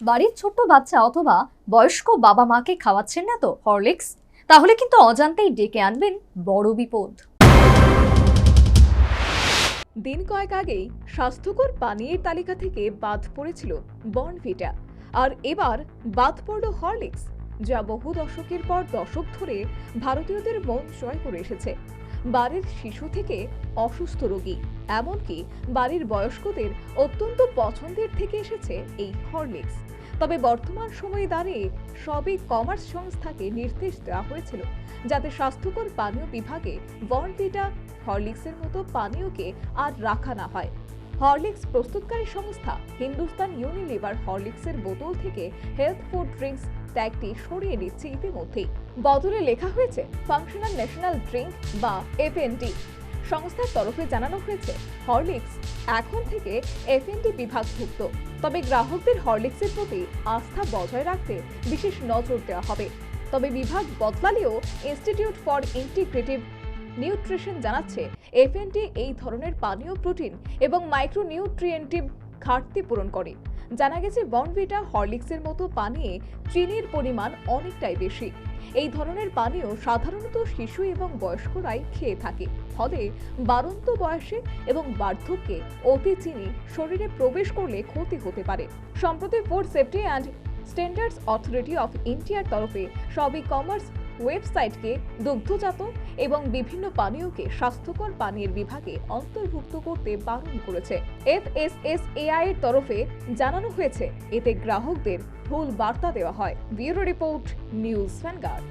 বাড়ির ছোট্ট বাচ্চা অথবা বয়স্ক বাবা মাকে খাওয়াচ্ছেন না তো হরলিক্স? তাহলে কিন্তু অজান্তেই ডেকে আনবেন বড় বিপদ। দিন কয়েক আগেই স্বাস্থ্যকর পানীয়ের তালিকা থেকে বাদ পড়েছিল বর্নভিটা আর এবার বাদ পড়ল হরলিক্স, যা বহু দশকের পর দশক ধরে ভারতীয়দের মন জয় করে এসেছে। বাড়ির শিশু থেকে অসুস্থ রোগী, এমনকি বাড়ির বয়স্কদের অত্যন্ত পছন্দের থেকে এসেছে এই হরলিক্স তবে বর্তমান সময়ে দাঁড়িয়ে সবই কমার্স সংস্থাকে নির্দেশ দেওয়া হয়েছিল, যাতে স্বাস্থ্যকর পানীয় বিভাগে বর্নভিটা হরলিক্সের মতো পানীয়কে আর রাখা না হয়। হরলিক্স প্রস্তুতকারী সংস্থা হিন্দুস্তান ইউনিলিভার হরলিক্সের বোতল থেকে হেলথ ফুড ড্রিঙ্কস ট্যাগটি সরিয়ে দিচ্ছে ইতিমধ্যেই। বদলে লেখা হয়েছে ফাংশনাল ন্যাশনাল ড্রিঙ্ক বা এফএনডি সংস্থার তরফে জানানো হয়েছে হরলিক্স এখন থেকে এফএনডি বিভাগভুক্ত। তবে গ্রাহকদের হরলিক্সের প্রতি আস্থা বজায় রাখতে বিশেষ নজর দেওয়া হবে। তবে বিভাগ বদলালেও ইনস্টিটিউট ফর ইন্টিগ্রেটিভ নিউট্রিশন জানাচ্ছে এফএনটি এই ধরনের পানীয় প্রোটিন এবং মাইক্রোনিউট্রিয়েন্টিভ ঘাটতি পূরণ করে। জানা গেছে, বনভিটা হরলিক্সের মতো পানীয়ে চিনির পরিমাণ অনেকটাই বেশি। এই ধরনের পানীয় সাধারণত শিশু এবং বয়স্করাই খেয়ে থাকে। ফলে বারন্ত বয়সে এবং বার্ধক্যে অতি চিনি শরীরে প্রবেশ করলে ক্ষতি হতে পারে। সম্প্রতি food safety and standards authority of ইন্ডিয়ার তরফে সব ই কমার্স ওয়েবসাইটকে দুগ্ধজাত এবং বিভিন্ন পানীয়কে স্বাস্থ্যকর পানীয়ের বিভাগে অন্তর্ভুক্ত করতে বারণ করেছে। এফএসএসএআই এর তরফে জানানো হয়েছে, এতে গ্রাহকদের ভুল বার্তা দেওয়া হয়। Bureau report, News Vanguard.